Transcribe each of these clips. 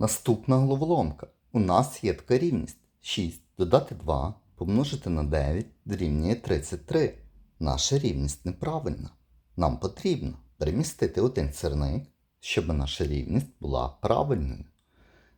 Наступна головоломка. У нас є така рівність. 6 додати 2 помножити на 9 дорівнює 33. Наша рівність неправильна. Нам потрібно перемістити один сирник, щоб наша рівність була правильною.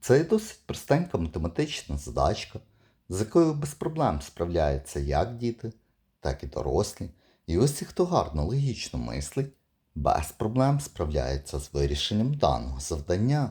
Це досить простенька математична задачка, з якою без проблем справляються як діти, так і дорослі. І ось ті, хто гарно логічно мислить, без проблем справляється з вирішенням даного завдання.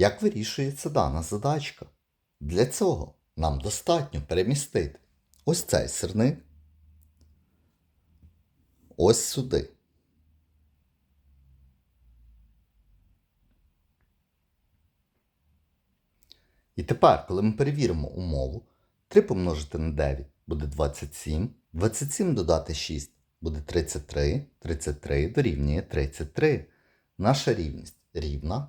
Як вирішується дана задачка? Для цього нам достатньо перемістити ось цей сирник ось сюди. І тепер, коли ми перевіримо умову, 3 помножити на 9 буде 27, 27 додати 6 буде 33, 33 дорівнює 33. Наша рівність рівна,